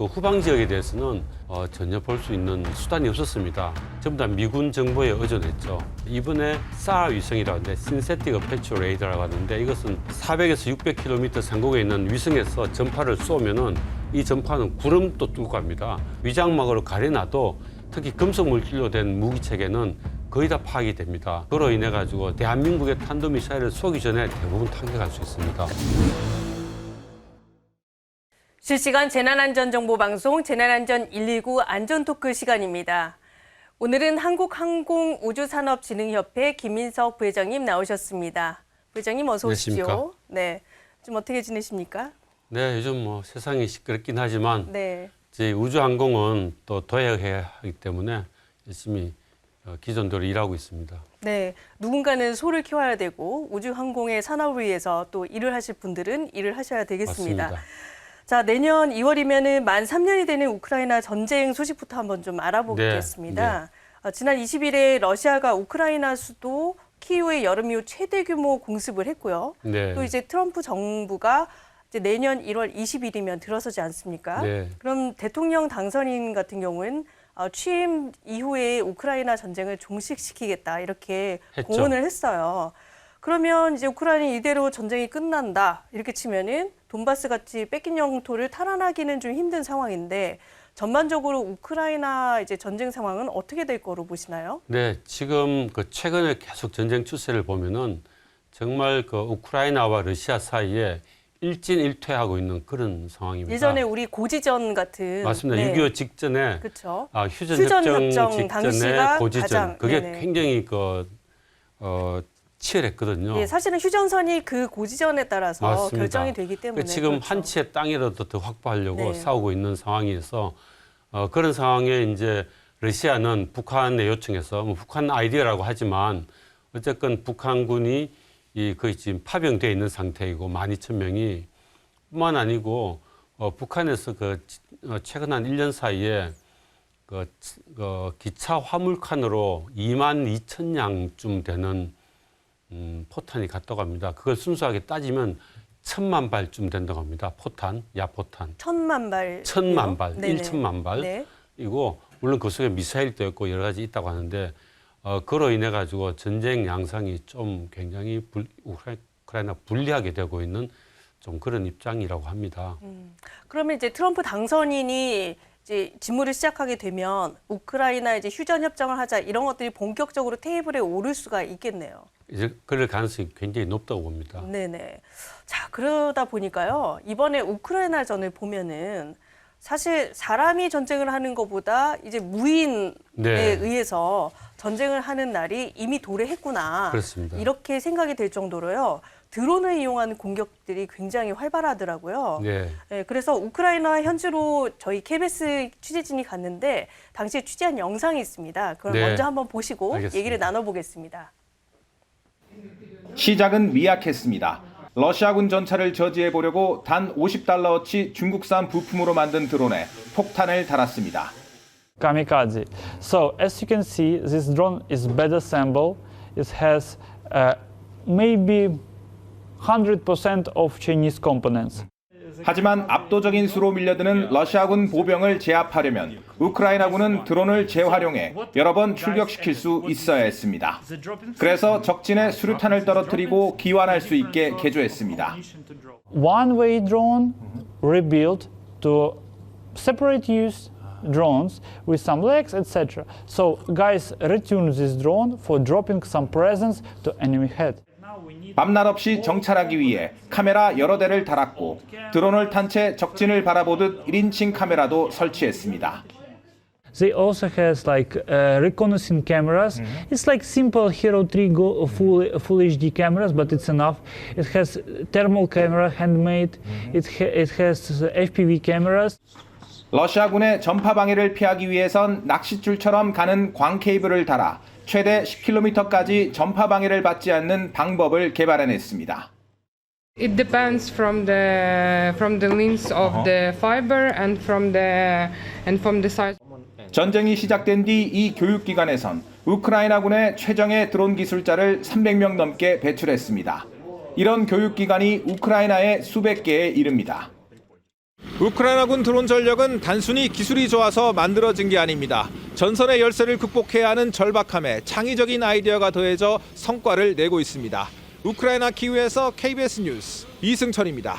그 후방 지역에 대해서는 어, 전혀 볼 수 있는 수단이 없었습니다. 전부 다 미군 정보에 의존했죠. 이번에 SAR 위성이라고 하는데 신세틱 어페처 레이더라고 하는데 이것은 400에서 600km 상공에 있는 위성에서 전파를 쏘면은 이 전파는 구름도 뚫고 갑니다. 위장막으로 가려놔도 특히 금속 물질로 된 무기 체계는 거의 다 파악이 됩니다. 그로 인해 가지고 대한민국의 탄도 미사일을 쏘기 전에 대부분 타격할 수 있습니다. 실시간 재난안전정보방송 재난안전 119 안전토크 시간입니다. 오늘은 한국항공우주산업진흥협회 김민석 부회장님 나오셨습니다. 부회장님 어서 오십시오. 안녕하십니까? 네. 좀 어떻게 지내십니까? 네, 요즘 뭐 세상이 시끄럽긴 하지만 네. 저희 우주항공은 또 도약해야 하기 때문에 열심히 어, 기존대로 일하고 있습니다. 네. 누군가는 소를 키워야 되고 우주항공의 산업을 위해서 또 일을 하실 분들은 일을 하셔야 되겠습니다. 맞습니다. 자, 내년 2월이면은 만 3년이 되는 우크라이나 전쟁 소식부터 한번 좀 알아보겠습니다. 네, 어, 지난 20일에 러시아가 우크라이나 수도 키이우의 여름 이후 최대 규모 공습을 했고요. 네. 또 이제 트럼프 정부가 이제 내년 1월 20일이면 들어서지 않습니까? 네. 그럼 대통령 당선인 같은 경우는 어, 취임 이후에 우크라이나 전쟁을 종식시키겠다 이렇게 했죠. 공언을 했어요. 그러면 이제 우크라이나 이대로 전쟁이 끝난다 이렇게 치면은 돈바스 같이 뺏긴 영토를 탈환하기는 좀 힘든 상황인데 전반적으로 우크라이나 이제 전쟁 상황은 어떻게 될 거로 보시나요? 네, 지금 그 최근에 계속 전쟁 추세를 보면은 정말 그 우크라이나와 러시아 사이에 일진일퇴하고 있는 그런 상황입니다. 예전에 우리 고지전 같은 맞습니다. 네. 6.25 직전에 그렇죠. 아, 휴전, 휴전 협정 협정 직전에 고지전 가장, 그게 네네. 굉장히 그 어, 치열했거든요. 예, 사실은 휴전선이 그 고지전에 따라서 맞습니다. 결정이 되기 때문에 그 지금 그렇죠. 한채 땅이라도 더 확보하려고 네. 싸우고 있는 상황이어서 어, 그런 상황에 이제 러시아는 북한의 요청에서 뭐 북한 아이디어라고 하지만 어쨌건 북한군이 이 거의 지금 파병돼 있는 상태이고 12,000명이 뿐만 아니고 어, 북한에서 그 지- 어, 최근 한 1년 사이에 그, 치- 그 기차 화물칸으로 2만 2천 량쯤 되는 음, 포탄이 갔다고 합니다. 그걸 순수하게 따지면 천만 발쯤 된다고 합니다. 포탄, 야포탄. 천만 발. 천만 발. 일천만 발. 네. 이고 물론 그 속에 미사일도 있고 여러 가지 있다고 하는데 어, 그로 인해 가지고 전쟁 양상이 좀 굉장히 불, 우크라이- 우크라이나 불리하게 되고 있는 좀 그런 입장이라고 합니다. 그러면 이제 트럼프 당선인이 이제 직무를 시작하게 되면 우크라이나 이제 휴전 협정을 하자 이런 것들이 본격적으로 테이블에 오를 수가 있겠네요. 이제 그럴 가능성이 굉장히 높다고 봅니다. 네네. 자, 그러다 보니까요. 이번에 우크라이나 전을 보면은 사실 사람이 전쟁을 하는 것보다 이제 무인에 네. 의해서 전쟁을 하는 날이 이미 도래했구나. 그렇습니다. 이렇게 생각이 될 정도로요. 드론을 이용한 공격들이 굉장히 활발하더라고요. 네. 네, 그래서 우크라이나 현지로 저희 KBS 취재진이 갔는데 당시에 취재한 영상이 있습니다. 그걸 네. 먼저 한번 보시고 알겠습니다. 얘기를 나눠보겠습니다. 시작은 미약했습니다. 러시아군 전차를 저지해 보려고 단 50달러어치 중국산 부품으로 만든 드론에 폭탄을 달았습니다. kamikaze. So as you can see, this drone is bed assembled. It has uh, maybe 100% of Chinese components. 하지만 압도적인 수로 밀려드는 러시아군 보병을 제압하려면 우크라이나군은 드론을 재활용해 여러 번 출격시킬 수 있어야 했습니다. 그래서 적진에 수류탄을 떨어뜨리고 기환할 수 있게 개조했습니다. One-way drone rebuilt to separate use drones with some legs, etc. So guys retune this drone for dropping some presents to enemy head. 밤낮 없이 정찰하기 위해 카메라 여러 대를 달았고 드론을 탄 채 적진을 바라보듯 1인칭 카메라도 설치했습니다. They also has like uh, reconnaissance cameras. It's like simple Hero 3 Go full full HD cameras, but it's enough. It has thermal camera, handmade. It ha- it has FPV cameras. 러시아군의 전파 방해를 피하기 위해선 낚싯줄처럼 가는 광 케이블을 달아 최대 10km까지 전파 방해를 받지 않는 방법을 개발해냈습니다. It depends from the from the length of the fiber and from the and from the size. 전쟁이 시작된 뒤 이 교육기관에선 우크라이나군의 최정예 드론 기술자를 300명 넘게 배출했습니다. 이런 교육기관이 우크라이나에 수백 개에 이릅니다. 우크라이나군 드론 전력은 단순히 기술이 좋아서 만들어진 게 아닙니다. 전선의 열세를 극복해야 하는 절박함에 창의적인 아이디어가 더해져 성과를 내고 있습니다. 우크라이나 키우에서 KBS 뉴스 이승철입니다.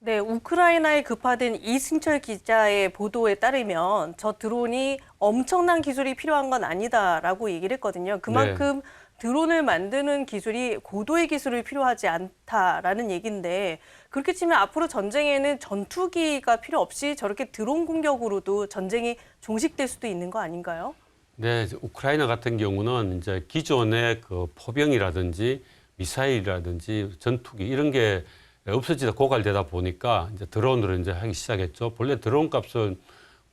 네, 우크라이나에 급파된 이승철 기자의 보도에 따르면 저 드론이 엄청난 기술이 필요한 건 아니다라고 얘기를 했거든요. 그만큼 드론을 만드는 기술이 고도의 기술이 필요하지 않다라는 얘기인데 그렇게 치면 앞으로 전쟁에는 전투기가 필요 없이 저렇게 드론 공격으로도 전쟁이 종식될 수도 있는 거 아닌가요? 네, 우크라이나 같은 경우는 이제 기존의 그 포병이라든지 미사일이라든지 전투기 이런 게 없어지다 고갈되다 보니까 이제 드론으로 이제 하기 시작했죠. 본래 드론 값은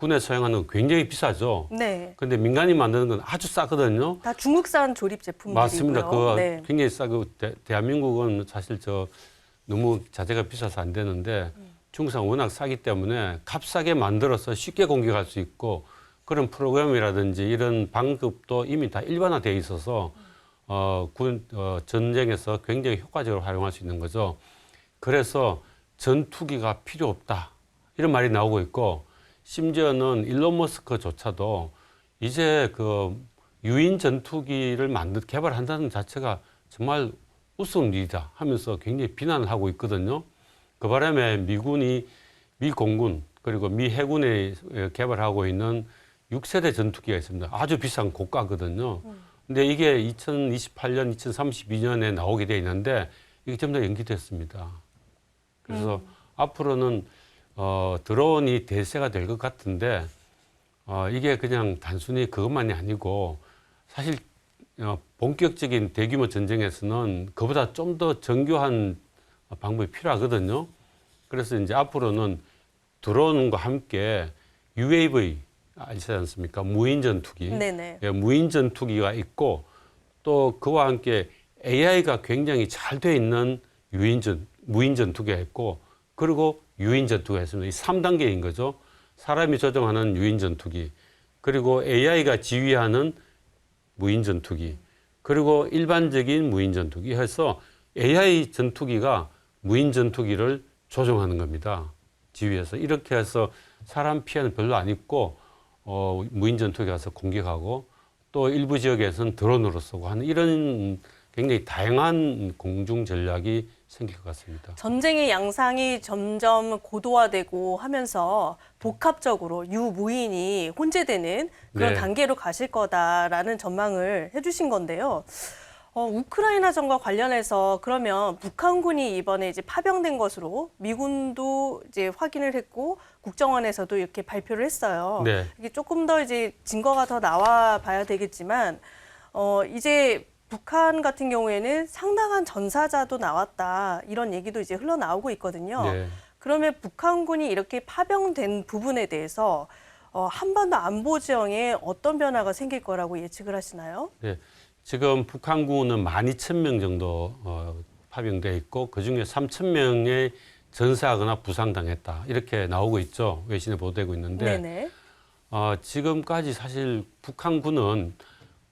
군에 사용하는 건 굉장히 비싸죠. 네. 근데 민간이 만드는 건 아주 싸거든요. 다 중국산 조립 제품들이고요. 맞습니다. 그 네. 굉장히 싸고 대, 대한민국은 사실 저 너무 자재가 비싸서 안 되는데 중국산 워낙 싸기 때문에 값싸게 만들어서 쉽게 공격할 수 있고 그런 프로그램이라든지 이런 방급도 이미 다 일반화되어 있어서 어, 군 어, 전쟁에서 굉장히 효과적으로 활용할 수 있는 거죠. 그래서 전투기가 필요 없다 이런 말이 나오고 있고 심지어는 일론 머스크조차도 이제 그 유인 전투기를 만들 개발한다는 자체가 정말 우스운 일이다 하면서 굉장히 비난을 하고 있거든요. 그 바람에 미군이 미 공군 그리고 미 해군에 개발하고 있는 6세대 전투기가 있습니다. 아주 비싼 고가거든요. 근데 이게 2028년, 2032년에 나오게 돼 있는데 이게 다 연기됐습니다. 그래서 앞으로는 어, 드론이 대세가 될 것 같은데 어, 이게 그냥 단순히 그것만이 아니고 사실 어, 본격적인 대규모 전쟁에서는 그보다 좀 더 정교한 방법이 필요하거든요. 그래서 이제 앞으로는 드론과 함께 UAV 아시지 않습니까? 무인 전투기. 네네. 예, 무인 전투기가 있고 또 그와 함께 AI가 굉장히 잘 돼 있는 유인 전 무인 전투기가 있고 그리고 유인 전투기가 있습니다. 이 3단계인 거죠. 사람이 조종하는 유인 전투기 그리고 AI가 지휘하는 무인 전투기 그리고 일반적인 무인 전투기 해서 AI 전투기가 무인 전투기를 조종하는 겁니다. 지휘해서 이렇게 해서 사람 피해는 별로 안 입고 어, 무인 전투기 가서 공격하고 또 일부 지역에서는 드론으로 쏘고 하는 이런 굉장히 다양한 공중 전략이 생길 것 같습니다. 전쟁의 양상이 점점 고도화되고 하면서 복합적으로 유무인이 혼재되는 그런 네. 단계로 가실 거다라는 전망을 해주신 건데요. 어, 우크라이나전과 관련해서 그러면 북한군이 이번에 이제 파병된 것으로 미군도 이제 확인을 했고 국정원에서도 이렇게 발표를 했어요. 네. 이게 조금 더 이제 증거가 더 나와 봐야 되겠지만 어 이제 북한 같은 경우에는 상당한 전사자도 나왔다 이런 얘기도 이제 흘러나오고 있거든요. 네. 그러면 북한군이 이렇게 파병된 부분에 대해서 어, 한반도 안보 지형에 어떤 변화가 생길 거라고 예측을 하시나요? 네. 지금 북한군은 12,000명 정도 어, 파병돼 있고 그중에 3,000명의 전사하거나 부상당했다 이렇게 나오고 있죠 외신에 보도되고 있는데 네네. 어, 지금까지 사실 북한군은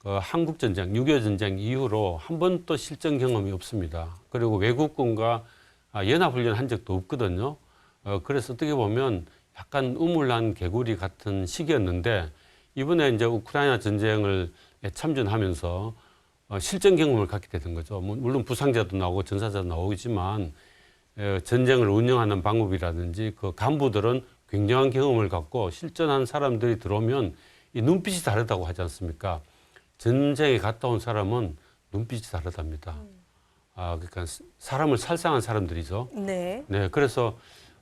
그 한국 전쟁, 6.25 전쟁 이후로 한 번도 실전 경험이 없습니다. 그리고 외국군과 아, 연합훈련 한 적도 없거든요. 어, 그래서 어떻게 보면 약간 우물난 개구리 같은 시기였는데 이번에 이제 우크라이나 전쟁을 참전하면서 어, 실전 경험을 갖게 되는 거죠. 뭐, 물론 부상자도 나오고 전사자도 나오지만 에, 전쟁을 운영하는 방법이라든지 그 간부들은 굉장한 경험을 갖고 실전한 사람들이 들어오면 이 눈빛이 다르다고 하지 않습니까? 전쟁에 갔다 온 사람은 눈빛이 다르답니다. 아, 그러니까 사람을 살상한 사람들이죠. 네. 네, 그래서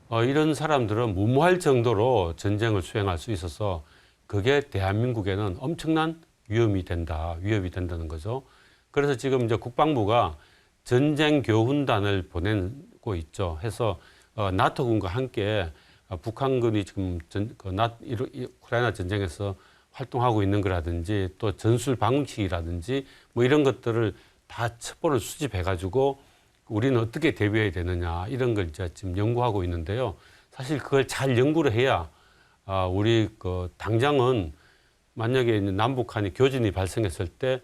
어, 이런 사람들은 무모할 정도로 전쟁을 수행할 수 있어서 그게 대한민국에는 엄청난 위험이 된다, 위협이 된다는 거죠. 그래서 지금 이제 국방부가 전쟁 교훈단을 보내고 있죠. 해서 어, 나토군과 함께 어, 북한군이 지금 전, 그 나, 우크라이나 전쟁에서 활동하고 있는 거라든지 또 전술 방식이라든지 뭐 이런 것들을 다 첩보를 수집해 가지고 우리는 어떻게 대비해야 되느냐 이런 걸 이제 지금 연구하고 있는데요. 사실 그걸 잘 연구를 해야 아, 우리 그 당장은 만약에 남북한이 교진이 발생했을 때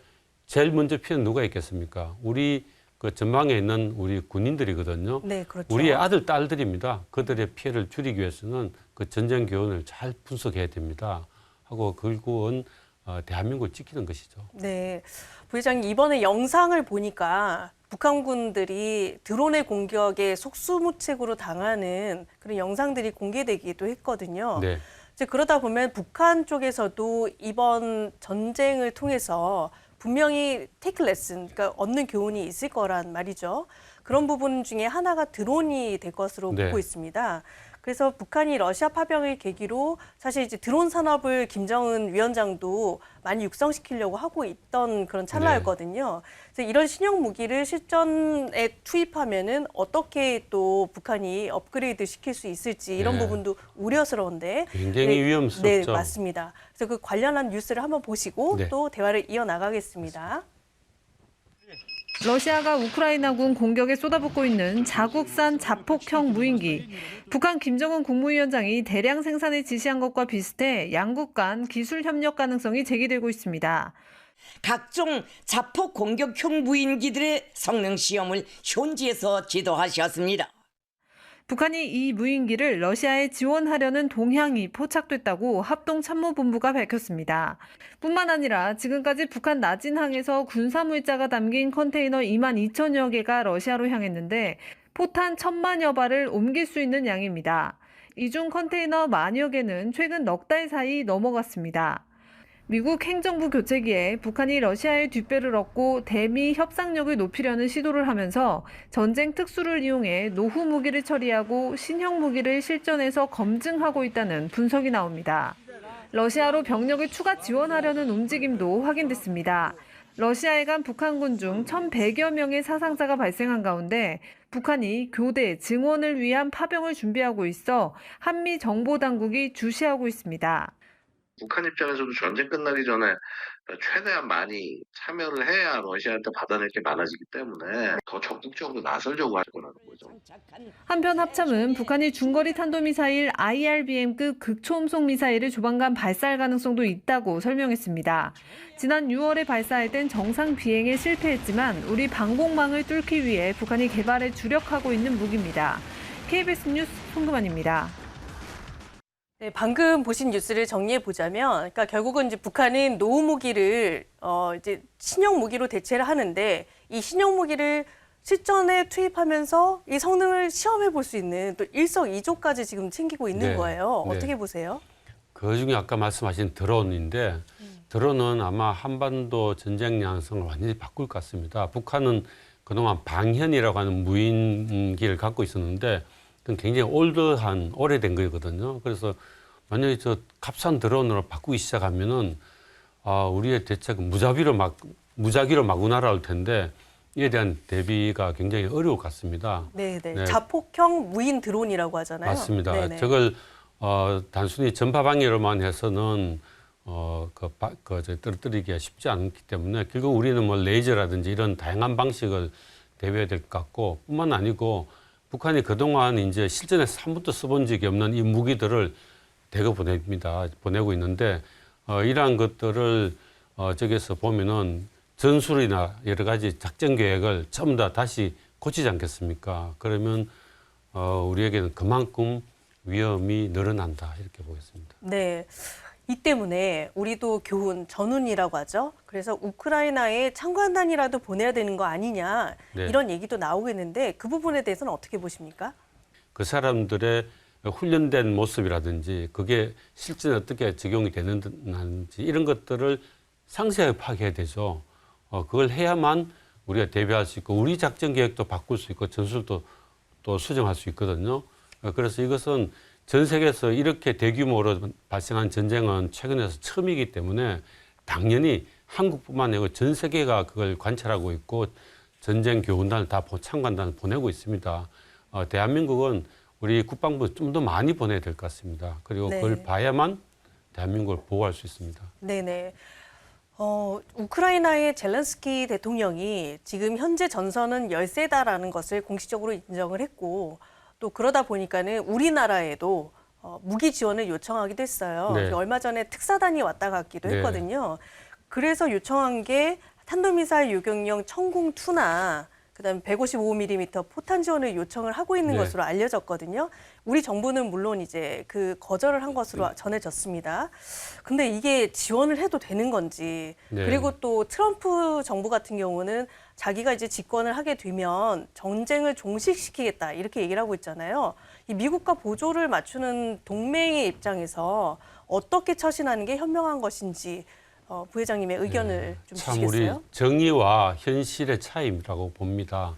제일 먼저 피해는 누가 있겠습니까? 우리 그 전방에 있는 우리 군인들이거든요. 네, 그렇죠. 우리의 아들, 딸들입니다. 그들의 피해를 줄이기 위해서는 그 전쟁 교훈을 잘 분석해야 됩니다. 하고 결국은 어, 대한민국을 지키는 것이죠. 네. 부회장님, 이번에 영상을 보니까 북한군들이 드론의 공격에 속수무책으로 당하는 그런 영상들이 공개되기도 했거든요. 네. 이제 그러다 보면 북한 쪽에서도 이번 전쟁을 통해서 분명히 테이크 레슨, 그러니까 얻는 교훈이 있을 거란 말이죠. 그런 부분 중에 하나가 드론이 될 것으로 네. 보고 있습니다. 그래서 북한이 러시아 파병을 계기로 사실 이제 드론 산업을 김정은 위원장도 많이 육성시키려고 하고 있던 그런 찰나였거든요. 그래서 이런 신형 무기를 실전에 투입하면은 어떻게 또 북한이 업그레이드 시킬 수 있을지 이런 네. 부분도 우려스러운데 굉장히 위험스럽죠. 네, 맞습니다. 그래서 그 관련한 뉴스를 한번 보시고 네. 또 대화를 이어 나가겠습니다. 러시아가 우크라이나군 공격에 쏟아붓고 있는 자국산 자폭형 무인기. 북한 김정은 국무위원장이 대량 생산을 지시한 것과 비슷해 양국 간 기술 협력 가능성이 제기되고 있습니다. 각종 자폭 공격형 무인기들의 성능 시험을 현지에서 지도하셨습니다. 북한이 이 무인기를 러시아에 지원하려는 동향이 포착됐다고 합동참모본부가 밝혔습니다. 뿐만 아니라 지금까지 북한 나진항에서 군사물자가 담긴 컨테이너 2만 2천여 개가 러시아로 향했는데 포탄 천만여 발을 옮길 수 있는 양입니다. 이중 컨테이너 만여 개는 최근 넉 달 사이 넘어갔습니다. 미국 행정부 교체기에 북한이 러시아의 뒷배를 얻고 대미 협상력을 높이려는 시도를 하면서 전쟁 특수를 이용해 노후 무기를 처리하고 신형 무기를 실전에서 검증하고 있다는 분석이 나옵니다. 러시아로 병력을 추가 지원하려는 움직임도 확인됐습니다. 러시아에 간 북한군 중 1,100여 명의 사상자가 발생한 가운데 북한이 교대, 증원을 위한 파병을 준비하고 있어 한미 정보 당국이 주시하고 있습니다. 북한 입장에서도 전쟁 끝나기 전에 최대한 많이 참여를 해야 러시아한테 받아낼 게 많아지기 때문에 더 적극적으로 나서려고 할 거라는 거죠. 한편 합참은 북한이 중거리 탄도미사일 IRBM급 극초음속 미사일을 조만간 발사할 가능성도 있다고 설명했습니다. 지난 6월에 발사할 땐 정상 비행에 실패했지만 우리 방공망을 뚫기 위해 북한이 개발에 주력하고 있는 무기입니다. KBS 뉴스 송금환입니다. 네, 방금 보신 뉴스를 정리해 보자면, 그러니까 결국은 이제 북한은 노후 무기를 어 이제 신형 무기로 대체를 하는데 이 신형 무기를 실전에 투입하면서 이 성능을 시험해 볼 수 있는 또 일석이조까지 지금 챙기고 있는 네, 거예요. 네. 어떻게 보세요? 그 중에 아까 말씀하신 드론인데 드론은 아마 한반도 전쟁 양성을 완전히 바꿀 것 같습니다. 북한은 그동안 방현이라고 하는 무인기를 갖고 있었는데 굉장히 올드한 오래된 거거든요. 그래서 만약에 저 값싼 드론으로 바꾸기 시작하면은 아, 우리의 대책은 무자비로 막 무자기로 마구 날아올 텐데 이에 대한 대비가 굉장히 어려울 것 같습니다. 네, 네. 네. 자폭형 무인 드론이라고 하잖아요. 맞습니다. 네네. 저걸 어, 단순히 전파 방해로만 해서는 어, 그, 바, 그, 저, 떨어뜨리기가 쉽지 않기 때문에 결국 우리는 뭐 레이저라든지 이런 다양한 방식을 대비해야 될 것 같고 뿐만 아니고 북한이 그동안 이제 실전에서 한 번도 써본 적이 없는 이 무기들을 대거 보냅니다. 보내고 있는데 어, 이러한 것들을 어, 저기서 보면은 전술이나 여러 가지 작전 계획을 전부 다 다시 고치지 않겠습니까? 그러면 어, 우리에게는 그만큼 위험이 늘어난다 이렇게 보겠습니다. 네. 이 때문에 우리도 교훈, 전운이라고 하죠. 그래서 우크라이나에 참관단이라도 보내야 되는 거 아니냐 네. 이런 얘기도 나오겠는데 그 부분에 대해서는 어떻게 보십니까? 그 사람들의 훈련된 모습이라든지 그게 실전에 어떻게 적용이 되는지 이런 것들을 상세하게 파악해야 되죠. 어, 그걸 해야만 우리가 대비할 수 있고 우리 작전 계획도 바꿀 수 있고 전술도 또 수정할 수 있거든요. 어, 그래서 이것은 전 세계에서 이렇게 대규모로 발생한 전쟁은 최근에서 처음이기 때문에 당연히 한국뿐만 아니고 전 세계가 그걸 관찰하고 있고 전쟁 교훈단을 다 보- 참관단을 보내고 있습니다. 어, 대한민국은 우리 국방부 좀 더 많이 보내야 될 것 같습니다. 그리고 네. 그걸 봐야만 대한민국을 보호할 수 있습니다. 네네. 어, 우크라이나의 젤렌스키 대통령이 지금 현재 전선은 열세다라는 것을 공식적으로 인정을 했고 또 그러다 보니까는 우리나라에도 어, 무기 지원을 요청하기도 했어요. 네. 얼마 전에 특사단이 왔다 갔기도 네. 했거든요. 그래서 요청한 게 탄도미사일 요격용 천궁2나 그다음에 155mm 포탄 지원을 요청을 하고 있는 네. 것으로 알려졌거든요. 우리 정부는 물론 이제 그 거절을 한 것으로 네. 전해졌습니다. 근데 이게 지원을 해도 되는 건지 네. 그리고 또 트럼프 정부 같은 경우는 자기가 이제 집권을 하게 되면 전쟁을 종식시키겠다 이렇게 얘기를 하고 있잖아요. 이 미국과 보조를 맞추는 동맹의 입장에서 어떻게 처신하는 게 현명한 것인지 어, 부회장님의 의견을 좀참 우리 주시겠어요? 정의와 현실의 차이라고 봅니다.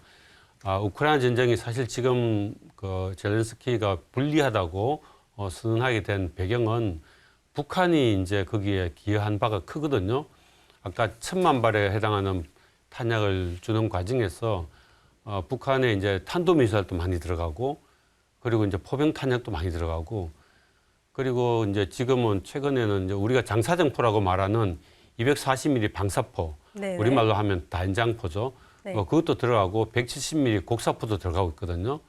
아, 우크라이나 전쟁이 사실 지금 그 젤렌스키가 불리하다고 어, 선언하게 된 배경은 북한이 이제 거기에 기여한 바가 크거든요. 아까 천만 발에 해당하는 탄약을 주는 과정에서 어, 북한에 이제 탄도미사일도 많이 들어가고 그리고 이제 포병 탄약도 많이 들어가고 그리고 이제 지금은 최근에는 이제 우리가 장사정포라고 말하는 240mm 방사포, 네, 우리말로 하면 단장포죠. 네. 어, 그것도 들어가고 170mm 곡사포도 들어가고 있거든요.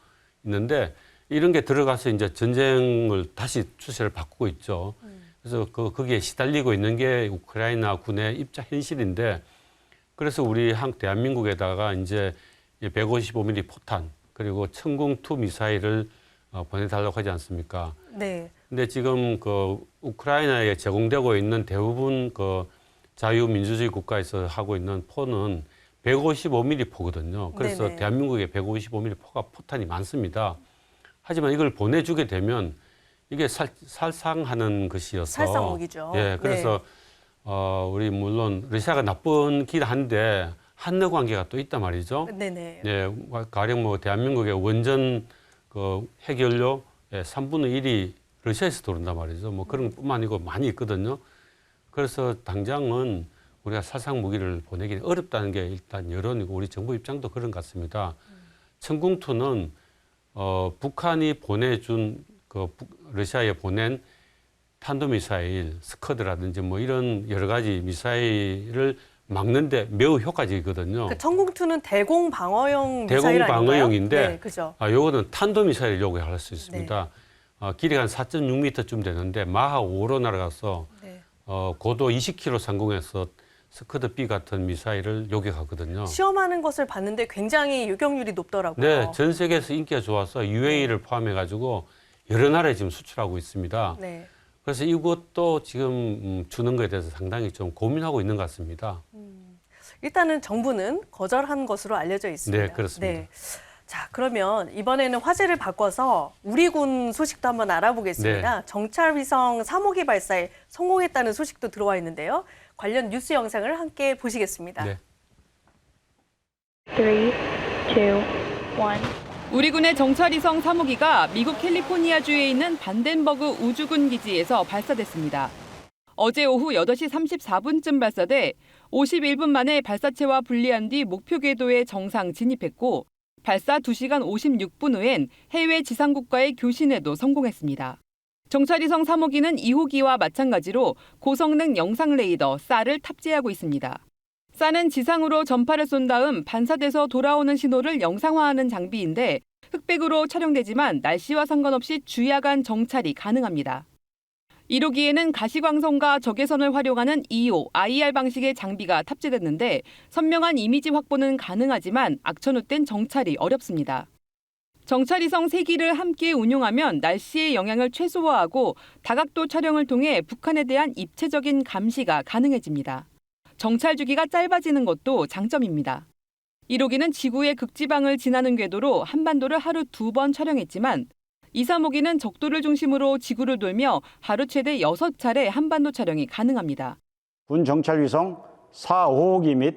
있는데 이런 게 들어가서 이제 전쟁을 다시 추세를 바꾸고 있죠. 그래서 그 거기에 시달리고 있는 게 우크라이나 군의 입자 현실인데 그래서 우리 한 대한민국에다가 이제 155mm 포탄 그리고 천궁2 미사일을 어, 보내달라고 하지 않습니까? 네. 근데 지금 그 우크라이나에 제공되고 있는 대부분 그 자유민주주의 국가에서 하고 있는 포는 155mm 포거든요. 그래서 네네. 대한민국에 155mm 포가 포탄이 많습니다. 하지만 이걸 보내주게 되면 이게 살, 살상하는 것이어서 살상 무기죠. 네. 예, 그래서 어, 우리 물론 러시아가 나쁜긴 한데 한러 관계가 또 있단 말이죠. 네네. 예, 가령 뭐 대한민국의 원전 그 핵연료 의 3분의 1이 러시아에서 들어온단 말이죠. 뭐 그런 것뿐만 아니고 많이 있거든요. 그래서 당장은 우리가 살상 무기를 보내기 어렵다는 게 일단 여론이고 우리 정부 입장도 그런 것 같습니다. 천궁투는 어, 북한이 보내준 그 북- 러시아에 보낸 탄도미사일, 스커드라든지 뭐 이런 여러 가지 미사일을 막는데 매우 효과적이거든요. 그 천궁투는 대공 방어용 대공 미사일? 방어용인데 네, 그죠. 아, 요거는 탄도 미사일 요구할 수 있습니다. 어, 길이가 한 4.6m쯤 되는데 마하 5로 날아가서 네. 어, 고도 20km 상공에서 스커드 B 같은 미사일을 요격하거든요. 시험하는 것을 봤는데 굉장히 유격률이 높더라고요. 네, 전 세계에서 인기가 좋아서 UAE를 포함해 가지고 여러 나라에 지금 수출하고 있습니다. 네. 그래서 이것도 지금 음, 주는 것에 대해서 상당히 좀 고민하고 있는 것 같습니다. 일단은 정부는 거절한 것으로 알려져 있습니다. 네, 그렇습니다. 자, 그러면 이번에는 화제를 바꿔서 우리 군 소식도 한번 알아보겠습니다. 네. 정찰 위성 3호기 발사에 성공했다는 소식도 들어와 있는데요. 관련 뉴스 영상을 함께 보시겠습니다. 네. Three, two, one. 우리 군의 정찰위성 3호기가 미국 캘리포니아주에 있는 반덴버그 우주군 기지에서 발사됐습니다. 어제 오후 8시 34분쯤 발사돼 51분 만에 발사체와 분리한 뒤 목표 궤도에 정상 진입했고 발사 2시간 56분 후엔 해외 지상국과의 교신에도 성공했습니다. 정찰위성 3호기는 2호기와 마찬가지로 고성능 영상 레이더 쌀을 탑재하고 있습니다. 쌀은 지상으로 전파를 쏜 다음 반사돼서 돌아오는 신호를 영상화하는 장비인데 흑백으로 촬영되지만 날씨와 상관없이 주야간 정찰이 가능합니다. 1호기에는 가시광선과 적외선을 활용하는 2호 IR 방식의 장비가 탑재됐는데 선명한 이미지 확보는 가능하지만 악천후된 정찰이 어렵습니다. 정찰위성 3기를 함께 운용하면 날씨의 영향을 최소화하고 다각도 촬영을 통해 북한에 대한 입체적인 감시가 가능해집니다. 정찰 주기가 짧아지는 것도 장점입니다. 1호기는 지구의 극지방을 지나는 궤도로 한반도를 하루 두 번 촬영했지만 2, 3호기는 적도를 중심으로 지구를 돌며 하루 최대 6차례 한반도 촬영이 가능합니다. 군 정찰 위성 4, 5호기 및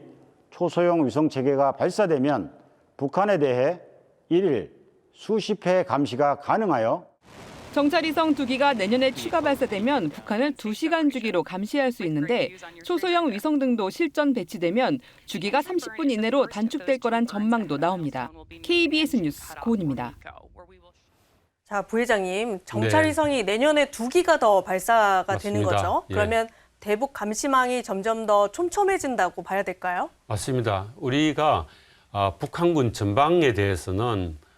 초소형 위성 체계가 발사되면 북한에 대해 일일 수십 회 감시가 가능하여 정찰위성 두 기가 내년에 추가 발사되면 북한을 2시간 주기로 감시할 수 있는데 초소형 위성 등도 실전 배치되면 주기가 30분 이내로 단축될 거란 전망도 나옵니다. KBS 뉴스 고은입니다. 자, 부회장님, 정찰 네. 위성이 내년에 두 기가 더 발사가 되는 맞습니다. 거죠. 예. 그러면 대북 감시망이 점점 더 촘촘해진다고 봐야 될까요? 맞습니다. 우리가 아, 북한군 전방에 대해서는 어,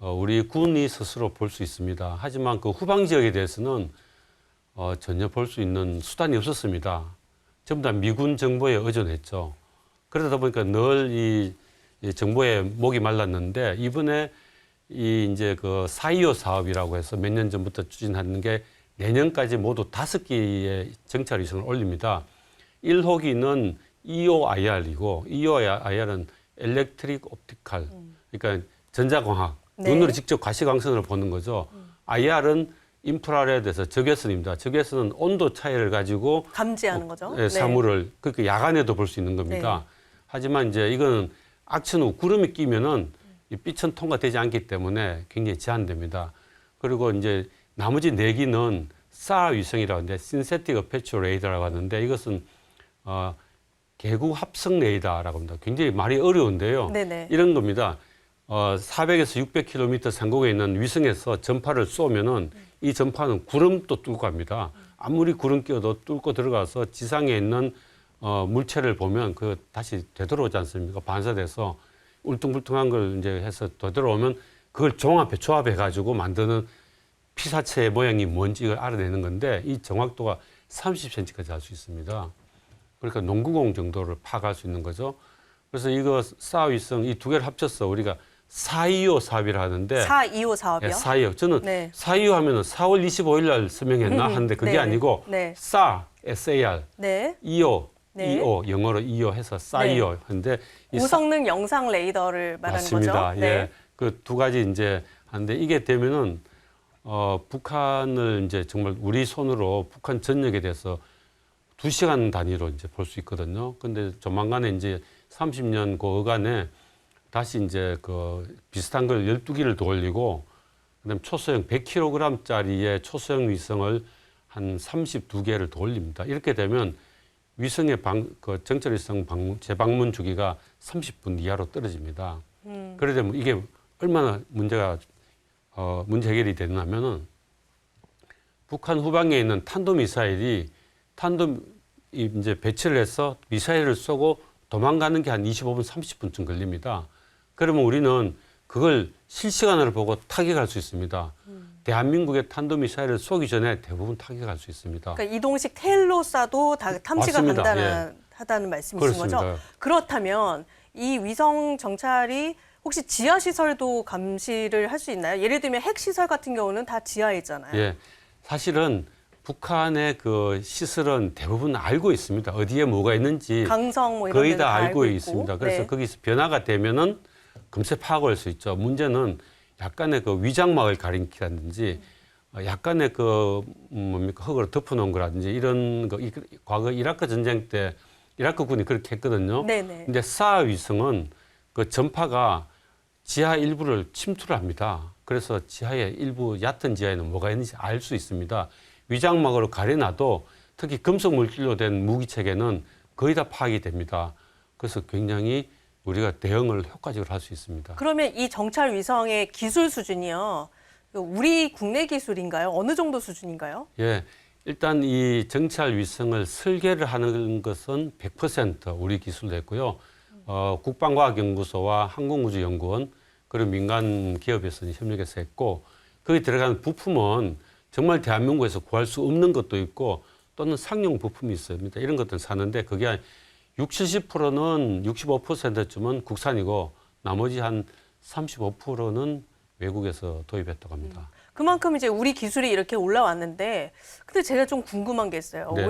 우리 군이 스스로 볼 수 있습니다. 하지만 그 후방 지역에 대해서는 어, 전혀 볼 수 있는 수단이 없었습니다. 전부 다 미군 정보에 의존했죠. 그러다 보니까 늘이이 정부의 목이 말랐는데 이번에 이 이제 그 사이오 사업이라고 해서 몇 년 전부터 추진하는 게 내년까지 모두 다섯 개의 정찰 위성을 올립니다. 1호기는 EOIR이고 EOIR은 엘렉트릭 옵티칼, 그러니까 전자광학, 네. 눈으로 직접 가시광선을 보는 거죠. IR은 인프라레드에서 적외선입니다. 적외선은 온도 차이를 가지고 감지하는 거죠. 예, 사물을 그러니까 야간에도 볼 수 있는 겁니다. 네. 하지만 이제 이거는 악천 후 구름이 끼면은 이 빛은 통과되지 않기 때문에 굉장히 제한됩니다. 그리고 이제 나머지 네 개는 SAR 위성이라고 하는데 신세틱 어페처 레이더라고 하는데 이것은 어, 개구 합성 레이더라고 합니다. 굉장히 말이 어려운데요. 네네. 이런 겁니다. 어, 400에서 600km 상공에 있는 위성에서 전파를 쏘면은 이 전파는 구름도 뚫고 갑니다. 아무리 구름 끼어도 뚫고 들어가서 지상에 있는 어, 물체를 보면 그 다시 되돌아오지 않습니까? 반사돼서 울퉁불퉁한 걸 이제 해서 되돌아오면 그걸 종합해 조합해 가지고 만드는 피사체의 모양이 뭔지 이걸 알아내는 건데 이 정확도가 30cm까지 할 수 있습니다. 그러니까 농구공 정도를 파악할 수 있는 거죠. 그래서 이거 사위성 이 두 개를 합쳐서 우리가 425 사업이라 하는데 425 사업이요? 예, 425. 저는 네. 425 하면은 4월 25일 날 서명했나 음, 하는데 그게 네, 아니고 네. SAR, SAR, 네. 25, 네. 25 영어로 25 해서 싸이오 이 사- 고성능 영상 레이더를 말하는 맞습니다. 거죠. 네. 예. 그 두 가지 이제 하는데 이게 되면은 어 북한을 이제 정말 우리 손으로 북한 전역에 대해서 두 시간 단위로 이제 볼 수 있거든요. 근데 조만간에 이제 30년 그 어간에 다시 이제 그 비슷한 걸 12기를 더 올리고 그다음 초소형 100kg짜리의 초소형 위성을 한 32개를 더 올립니다. 이렇게 되면 위성의 방, 그 정찰 위성 방문, 재방문 주기가 30분 이하로 떨어집니다. 음. 그래 되면 이게 얼마나 문제가 어, 문제 해결이 되냐면은 북한 후방에 있는 탄도 미사일이 탄도 이 이제 배치를 해서 미사일을 쏘고 도망가는 게 한 25분, 30분쯤 걸립니다. 그러면 우리는 그걸 실시간으로 보고 타격할 수 있습니다. 대한민국의 탄도 미사일을 쏘기 전에 대부분 타격할 수 있습니다. 그러니까 이동식 텔로 쏴도 다 탐지가 맞습니다. 간단하다는 말씀이신 그렇습니다. 거죠. 그렇다면 이 위성 정찰이 혹시 지하 시설도 감시를 할 수 있나요? 예를 들면 핵 시설 같은 경우는 다 지하에 있잖아요. 예, 사실은 북한의 그 시설은 대부분 알고 있습니다. 어디에 뭐가 있는지 강성 뭐 이런 거의 데는 다 알고 있고. 있습니다. 그래서 네. 거기서 변화가 되면은 금세 파악할 수 있죠. 문제는 약간의 그 위장막을 가리키라든지 어, 약간의 그 음, 뭡니까 흙으로 덮어놓은 거라든지 이런 거 이- 과거 이라크 전쟁 때 이라크 군이 그렇게 했거든요. 네네. 근데 사하 위성은 그 전파가 지하 일부를 침투를 합니다. 그래서 지하에 일부 얕은 지하에는 뭐가 있는지 알 수 있습니다. 위장막으로 가려놔도 특히 금속 물질로 된 무기 체계는 거의 다 파악이 됩니다. 그래서 굉장히 우리가 대응을 효과적으로 할 수 있습니다. 그러면 이 정찰 위성의 기술 수준이요. 우리 국내 기술인가요? 어느 정도 수준인가요? 예. 일단 이 정찰 위성을 설계를 하는 것은 100% 우리 기술로 했고요. 어, 국방과학연구소와 항공우주연구원 그리고 민간 기업에서 협력해서 했고 거기 들어가는 부품은 정말 대한민국에서 구할 수 없는 것도 있고 또는 상용 부품이 있습니다. 이런 것들 사는데 그게 한 60, 70%는 65%쯤은 국산이고 나머지 한 35%는 외국에서 도입했다고 합니다. 그만큼 이제 우리 기술이 이렇게 올라왔는데, 근데 제가 좀 궁금한 게 있어요. 네.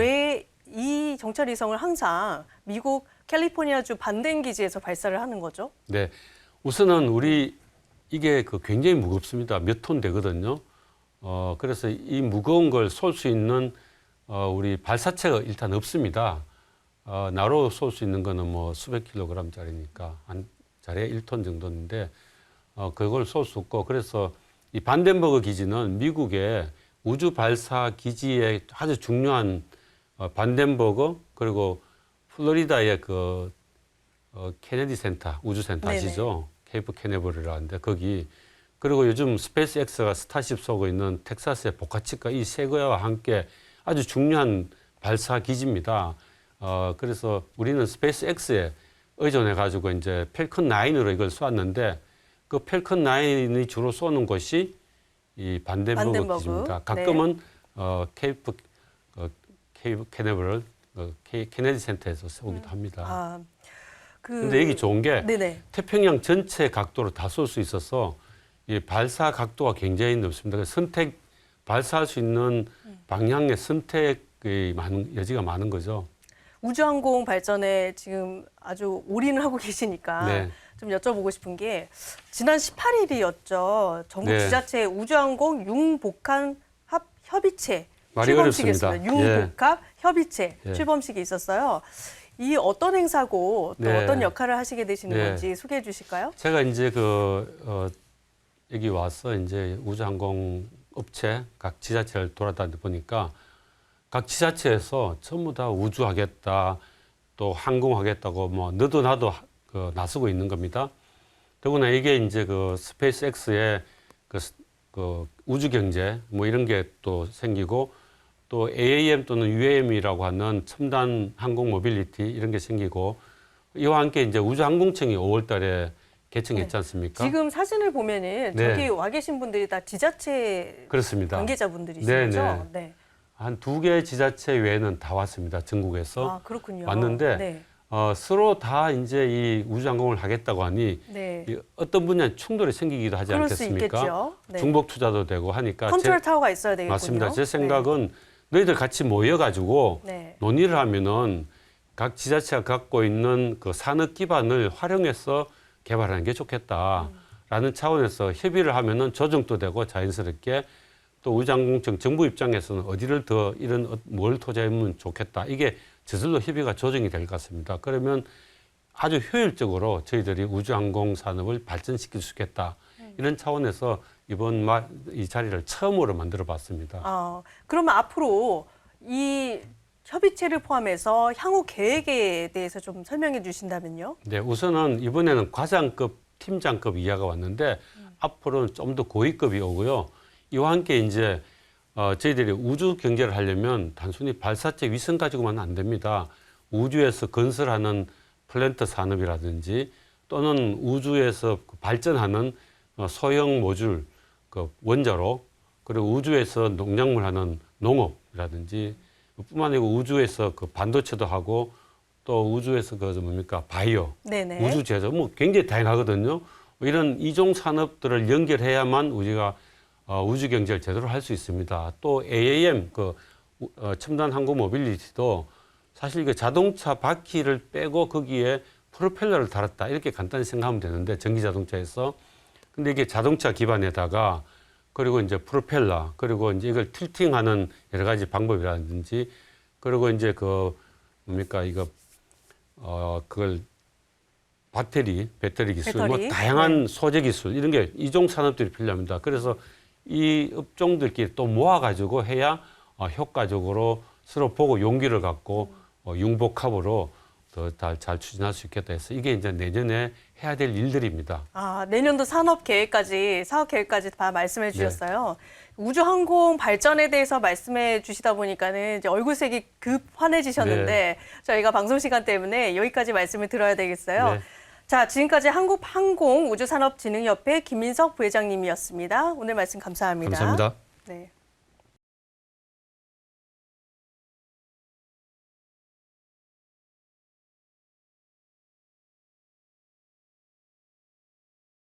왜이 정찰 위성을 항상 미국 캘리포니아주 반덴 기지에서 발사를 하는 거죠? 네. 우선은 우리 이게 그 굉장히 무겁습니다. 몇 톤 되거든요. 어, 그래서 이 무거운 걸 쏠 수 있는 어, 우리 발사체가 일단 없습니다. 어, 나로 쏠 수 있는 거는 뭐 수백 킬로그램짜리니까 한 자리에 1톤 정도인데 어, 그걸 쏠 수 없고 그래서 이 반덴버그 기지는 미국의 우주 발사 기지의 아주 중요한 어, 반덴버그 그리고 플로리다의 그 어, 케네디 센터 우주 센터 네네. 아시죠? 케이프 케네버리라는데 거기 그리고 요즘 스페이스 X가 스타쉽 쏘고 있는 텍사스의 보카치카 이세 거와 함께 아주 중요한 발사 기지입니다. 어, 그래서 우리는 스페이스 X에 의존해 가지고 이제 펠컨 9으로 이걸 쏘았는데 그 펠컨 9이 주로 쏘는 곳이 이 반덴버그 반덴버그. 기지입니다. 네. 가끔은 어, 케이프 어, 케이프 케네버를 어, 케- 케네디 센터에서 쏘기도 합니다. 아, 그 근데 이게 좋은 게 네네. 태평양 전체 각도로 다 쏠 수 있어서 이 발사 각도가 굉장히 넓습니다. 그래서 선택 발사할 수 있는 방향의 선택의 많은 여지가 많은 거죠. 우주항공 발전에 지금 아주 올인을 하고 계시니까 네. 좀 여쭤보고 싶은 게 지난 18일이었죠. 전국 네. 지자체 우주항공 융복합 합 협의체 출범식이. 있습니다. 융복합 협의체 예. 출범식이 있었어요. 이 어떤 행사고 또 네. 어떤 역할을 하시게 되시는 네. 건지 소개해 주실까요? 제가 이제 그 어, 여기 와서 이제 우주항공 업체 각 지자체를 돌아다니다 보니까 각 지자체에서 전부 다 우주하겠다 또 항공하겠다고 뭐 너도 나도 하- 그 나서고 있는 겁니다. 더구나 이게 이제 그 스페이스 X의 그, 스- 그 우주 경제 뭐 이런 게 또 생기고 또 AAM 또는 UAM이라고 하는 첨단 항공 모빌리티 이런 게 생기고 이와 함께 이제 우주항공청이 5월 달에 개청했지 않습니까? 지금 사진을 보면은 네. 저기 와 계신 분들이 다 지자체 그렇습니다. 관계자분들이시죠? 네, 네. 네. 한 두 개 지자체 외에는 다 왔습니다. 전국에서. 아, 그렇군요. 왔는데 네. 어, 서로 다 이제 이 우주항공을 하겠다고 하니 네. 이 어떤 분야에 충돌이 생기기도 하지 그럴 수 않겠습니까? 있겠죠. 네. 중복 투자도 되고 하니까 컨트롤 제, 타워가 있어야 되겠군요. 맞습니다. 제 생각은 너희들 같이 모여가지고 네. 논의를 하면은 각 지자체가 갖고 있는 그 산업 기반을 활용해서 개발하는 게 좋겠다라는 차원에서 협의를 하면은 조정도 되고 자연스럽게 또 우주항공청 정부 입장에서는 어디를 더 이런 어- 뭘 투자하면 좋겠다 이게 저절로 협의가 조정이 될 것 같습니다. 그러면 아주 효율적으로 저희들이 우주항공 산업을 발전시킬 수 있겠다 이런 차원에서 이번 마- 이 자리를 처음으로 만들어 봤습니다. 어, 그러면 앞으로 이 협의체를 포함해서 향후 계획에 대해서 좀 설명해 주신다면요. 네, 우선은 이번에는 과장급, 팀장급 이하가 왔는데 앞으로는 좀 더 고위급이 오고요. 이와 함께 이제 어, 저희들이 우주 경제를 하려면 단순히 발사체 위성 가지고만 안 됩니다. 우주에서 건설하는 플랜트 산업이라든지 또는 우주에서 그 발전하는 어, 소형 모듈 그 원자로 그리고 우주에서 농작물 하는 농업이라든지 뿐만 아니고 우주에서 그 반도체도 하고 또 우주에서 그 뭡니까 바이오 네네. 우주 제조 뭐 굉장히 다양하거든요. 이런 이종 산업들을 연결해야만 우리가 어, 우주 경제를 제대로 할 수 있습니다. 또 AAM 그 우- 어, 첨단 항공 모빌리티도 사실 그 자동차 바퀴를 빼고 거기에 프로펠러를 달았다 이렇게 간단히 생각하면 되는데 전기 자동차에서 근데 이게 자동차 기반에다가 그리고 이제 프로펠러 그리고 이제 이걸 틸팅하는 여러 가지 방법이라든지 그리고 이제 그 뭡니까 이거 어 그걸 배터리 배터리 기술 배터리. 뭐 다양한 소재 기술 이런 게 이종 산업들이 필요합니다. 그래서 이 업종들끼리 또 모아가지고 해야 어, 효과적으로 서로 보고 용기를 갖고 어, 융복합으로 더잘 추진할 수 있겠다 해서 이게 이제 내년에 해야 될 일들입니다. 아, 내년도 산업 계획까지, 사업 계획까지 다 네. 말씀해 주셨어요. 우주 항공 발전에 대해서 말씀해 주시다 보니까는 이제 얼굴색이 급 환해지셨는데 네. 저희가 방송 시간 때문에 여기까지 말씀을 들어야 되겠어요. 네. 자, 지금까지 한국항공우주산업진흥협회 김민석 부회장님이었습니다. 오늘 말씀 감사합니다. 감사합니다. 네.